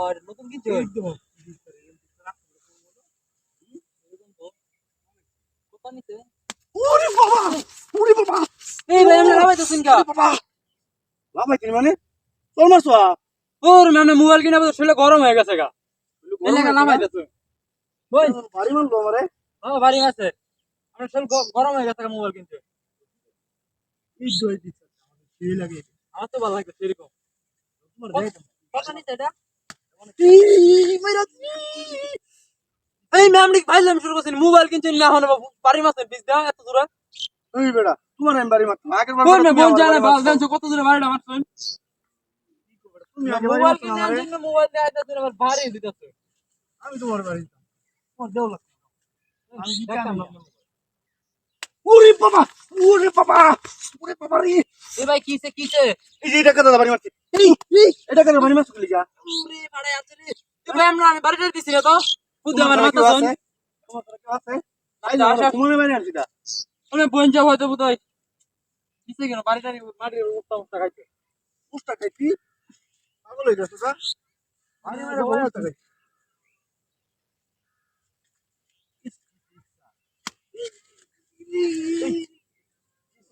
আর নতুন কিছু ওরে বাবা! ওরে বাবা! এই ভাই আমরা লাগাইতেছেন কা? ওরে বাবা! লামাই কিনি মানে তোর মারছো ওর মানে মোবাইল কিনা গরম হয়ে গেছে গা আমারে? আছে আমার গরম হয়ে মোবাইল কিনতে। এই দই দিছে সেই লাগে আমার তো ভালো তোমার দেখ কথা নিতে এটা? এই এই ম্যামনিক ভাইলাম শুরু করছেন মোবাইল কিনছেন না হন বাড়ি মাসের বিজ দেওয়া এত দূরে। বেড়া তোমার আমি বাড়ি মারতাম আগের বার কোন বোন আমার জানে বাড়ি জানছো কত দূরে বাড়িটা মারছেন? বাড়ি মোবাইল মারছো কিনে জন্য মোবাইল দেওয়া এটা আবার ভারী দিতেছে। আমি তোমার বাড়ি। তোমার দেও। আমি দিতাম। ওরে বাবা! ওরে বাবা ওরে বাবা রে এ ভাই কিসে কিসে এই যে এটা কাদা বাড়ি মারছে এই এই এটা কাদা বাড়ি মারছো লিগা ওরে বাড়াই আছে রে এ ভাই আমরা আমি বাড়িটা দিছি না তো খুদে আমার মাথা শোন তোমার কাছে আছে আচ্ছা, আইলো আচ্ছা। ঘুমানো আনছি দা অনেক বোন যাব হয়তো বুঝাই কিসে কেন বাড়িটা মাটির উঠতা উঠতা খাইছে পুষ্টা খাইছি পাগল হয়ে গেছো দা বাড়ি মারে বড় হতে খাইছি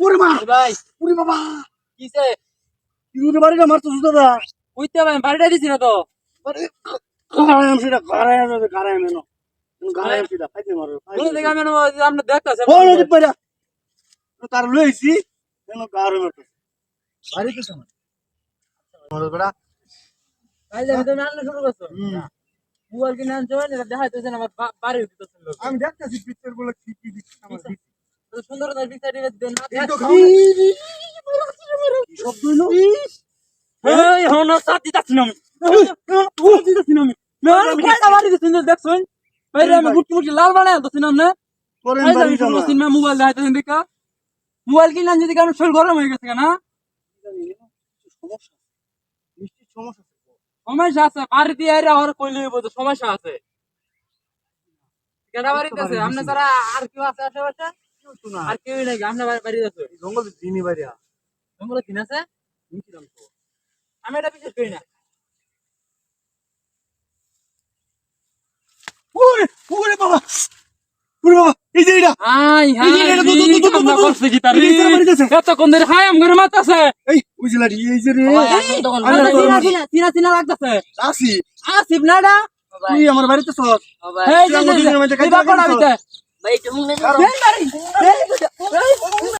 ওরে মা ভাই? উরি বাবা। কিসে? ইউরে বাড়িটা মারতো সুদা দা। কইতে ভাই বাড়িটা দিছি না তো। আরে গারায়াম সেটা গারায়াম হবে গারায়াম এনো গারায়াম সেটা ফাইতে মারো বলে দেখে আমি আমরা দেখতাছে বড় দিপ পাইরা তার লইছি কেন গারায়াম মারতো বাড়িতে সময় মরো বড়া। তাইলে তুমি আনলে শুরু করছ। হুম। মোবাইল কিনে আনছো এটা দেখাইতেছেন আমার বাড়ি দিতেছেন আমি দেখতেছি পিকচারগুলো কি কি দিচ্ছে। লাল বানায় না মোবাইল দেখাইতেছেন দেখা। মোবাইল কিনে আনছি দেখে আমার শরীর গরম হয়ে গেছে না? সমস্যা আছে বাড়ি দিয়ে আইরা আর কইলে বলতে সমস্যা আছে। কেডা বাড়িতে আছে আপনি তারা আর কেউ আছে আশেপাশে? তো আর কেউই নাই আপনার বাড়িতে আছে জঙ্গল দিনই বাইরে। জঙ্গলে কিনা আছে? তো? আমি এটা বিশ্বাস করি না। ওরে বাবা! এই যে এটা হাই এটা, আমরা। করছে কি তার? বাড়িতে আছে। এতক্ষণ ধরে হাই আম করে মাতাছে এই ওই যে লাড়ি এই যে রে। আমরা চিনা চিনা চিনা চিনা লাগতাছে। আসি। আসিফ নাডা তুই আমার বাড়িতে সব এই যে তুই আমার যে দুজনের মধ্যে এই বাকড়া কাজ বিতে কারণ- এই বাড়ি এই